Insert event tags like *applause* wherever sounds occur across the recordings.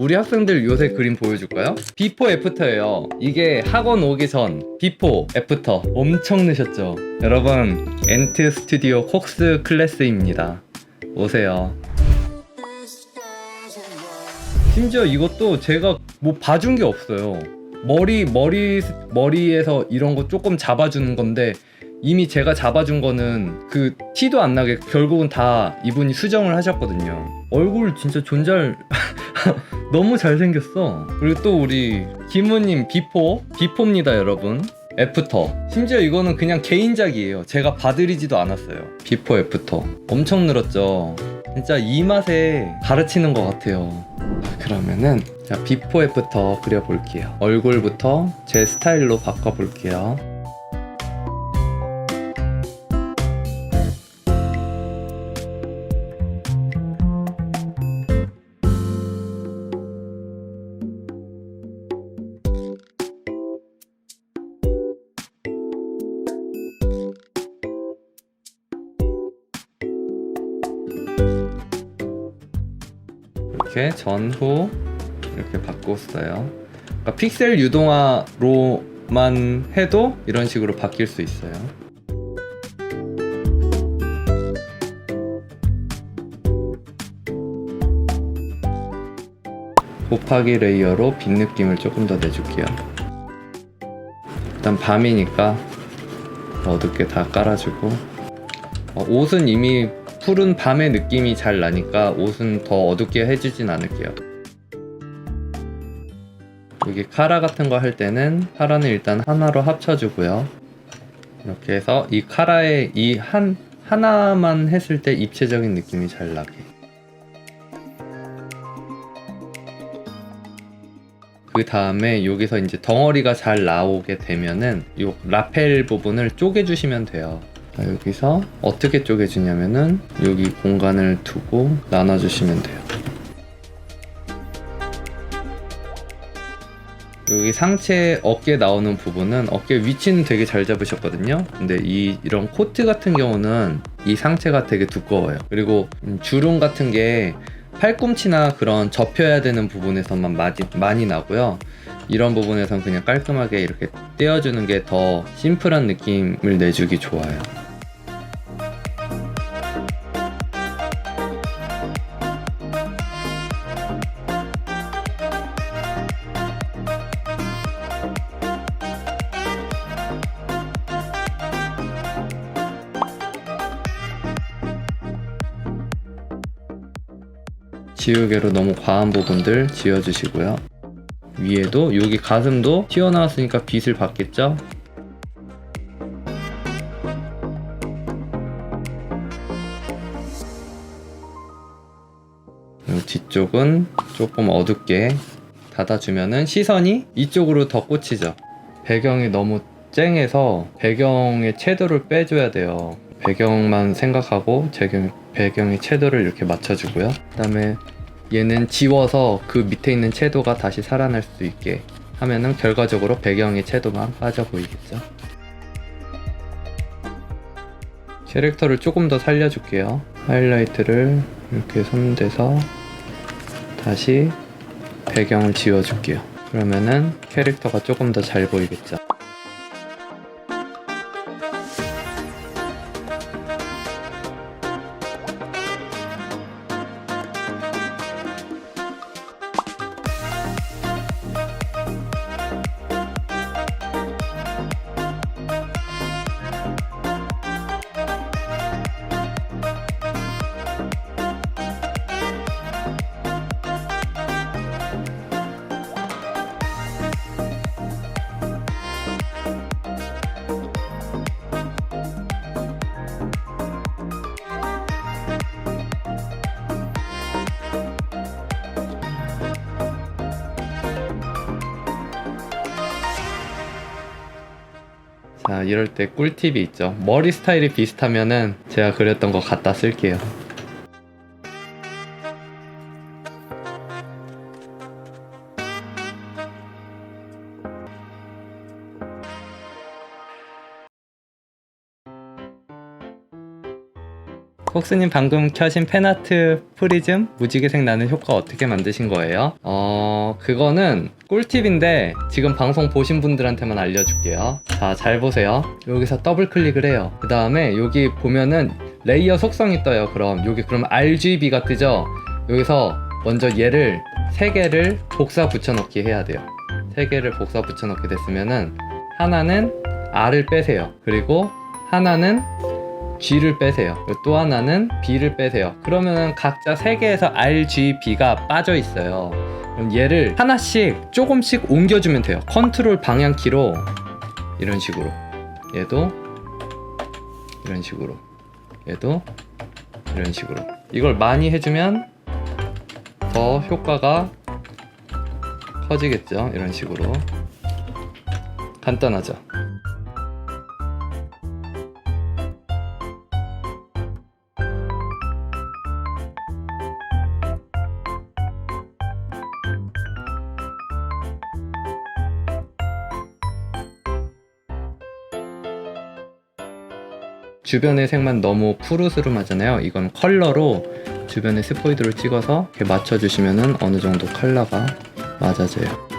우리 학생들 요새 그림 보여줄까요? 비포 애프터예요. 이게 학원 오기 전 비포 애프터 엄청 늦었죠. 여러분 엔트 스튜디오 콕스 클래스입니다. 오세요. 심지어 이것도 제가 뭐 봐준 게 없어요. 머리 머리 머리에서 이런 거 조금 잡아주는 건데 이미 제가 잡아준 거는 그 티도 안 나게 결국은 다 이분이 수정을 하셨거든요. 얼굴 진짜 존잘 *laughs* 너무 잘생겼어. 그리고 또 우리 김우님 비포 비포입니다 여러분. 애프터. 심지어 이거는 그냥 개인작이에요. 제가 봐드리지도 않았어요. 비포 애프터. 엄청 늘었죠. 진짜 이 맛에 가르치는 것 같아요. 그러면은 자 비포 애프터 그려볼게요. 얼굴부터 제 스타일로 바꿔볼게요 이렇게 전후 이렇게 바꿨어요. 그러니까 픽셀 유동화로만 해도 이런 식으로 바뀔 수 있어요. 곱하기 레이어로 빛 느낌을 조금 더 내줄게요. 일단 밤이니까 어둡게 다 깔아주고 어, 옷은 이미 푸른 밤의 느낌이 잘 나니까 옷은 더 어둡게 해주진 않을게요. 여기 카라 같은 거 할 때는 카라는 일단 하나로 합쳐주고요. 이렇게 해서 이 카라의 이 한 하나만 했을 때 입체적인 느낌이 잘 나게. 그 다음에 여기서 이제 덩어리가 잘 나오게 되면은 요 라펠 부분을 쪼개주시면 돼요. 자, 여기서 어떻게 쪼개주냐면은 여기 공간을 두고 나눠주시면 돼요. 여기 상체 어깨 나오는 부분은 어깨 위치는 되게 잘 잡으셨거든요. 근데 이 이런 코트 같은 경우는 이 상체가 되게 두꺼워요. 그리고 음, 주름 같은 게 팔꿈치나 그런 접혀야 되는 부분에서만 많이, 많이 나고요. 이런 부분에선 그냥 깔끔하게 이렇게 떼어주는 게 더 심플한 느낌을 내주기 좋아요. 지우개로 너무 과한 부분들 지워주시고요. 위에도 여기 가슴도 튀어나왔으니까 빛을 받겠죠? 뒤쪽은 조금 어둡게 닫아주면은 시선이 이쪽으로 더 꽂히죠. 배경이 너무 쨍해서 배경의 채도를 빼줘야 돼요. 배경만 생각하고 배경, 배경의 채도를 이렇게 맞춰주고요. 그 다음에 얘는 지워서 그 밑에 있는 채도가 다시 살아날 수 있게 하면은 결과적으로 배경의 채도만 빠져 보이겠죠. 캐릭터를 조금 더 살려줄게요. 하이라이트를 이렇게 손대서 다시 배경을 지워줄게요. 그러면은 캐릭터가 조금 더 잘 보이겠죠. 자, 이럴 때 꿀팁이 있죠. 머리 스타일이 비슷하면은 제가 그렸던 거 갖다 쓸게요. 폭스님 방금 켜신 펜아트 프리즘 무지개색 나는 효과 어떻게 만드신 거예요? 어 그거는 꿀팁인데 지금 방송 보신 분들한테만 알려줄게요. 자 잘 보세요. 여기서 더블 클릭을 해요. 그 다음에 여기 보면은 레이어 속성이 떠요 그럼. 여기 그럼 RGB가 뜨죠? 여기서 먼저 얘를 세 개를 복사 붙여넣기 해야 돼요. 세 개를 복사 붙여넣게 됐으면은 하나는 R을 빼세요. 그리고 하나는 G를 빼세요. 또 하나는 B를 빼세요. 그러면은 각자 세 개에서 R, G, B가 빠져 있어요. 얘를 하나씩 조금씩 옮겨주면 돼요. 컨트롤 방향키로 이런 식으로. 얘도 이런 식으로. 얘도 이런 식으로. 이걸 많이 해주면 더 효과가 커지겠죠. 이런 식으로. 간단하죠. 주변의 색만 너무 푸르스름하잖아요. 이건 컬러로 주변에 스포이드를 찍어서 이렇게 맞춰주시면은 어느 정도 컬러가 맞아져요.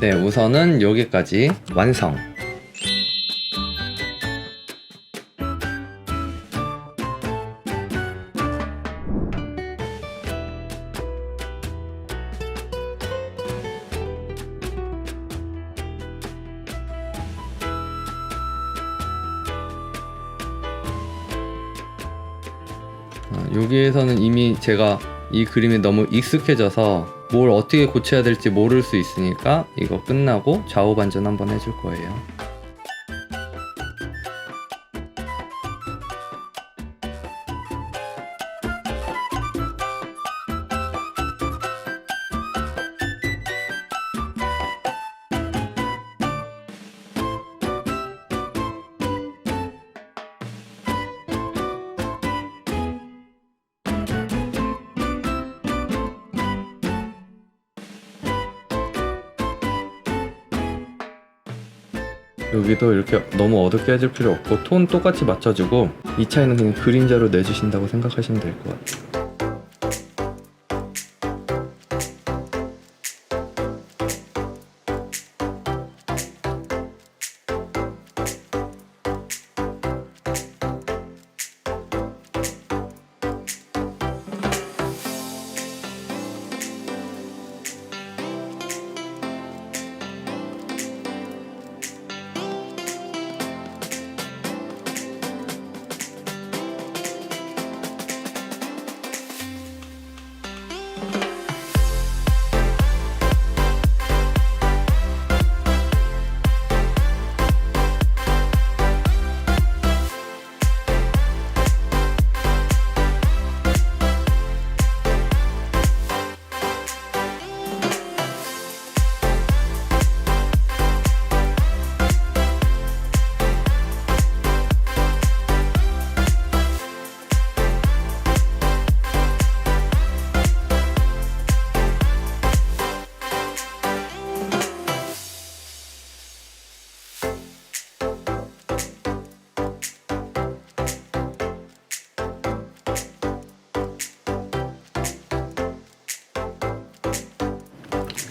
네, 우선은 여기까지 완성. 아, 여기에서는 이미 제가 이 그림에 너무 익숙해져서 뭘 어떻게 고쳐야 될지 모를 수 있으니까 이거 끝나고 좌우 반전 한번 해줄 거예요. 여기도 이렇게 너무 어둡게 해줄 필요 없고 톤 똑같이 맞춰주고 이 차이는 그냥 그림자로 내주신다고 생각하시면 될 것 같아요.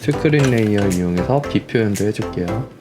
스크린 레이어 이용해서 비 표현도 해줄게요.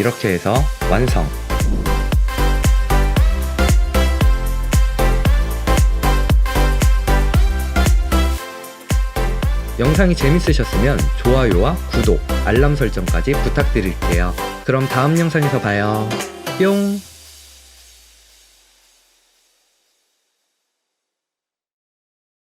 이렇게 해서 완성. 영상이 재밌으셨으면 좋아요와 구독, 알람 설정까지 부탁드릴게요. 그럼 다음 영상에서 봐요. 뿅!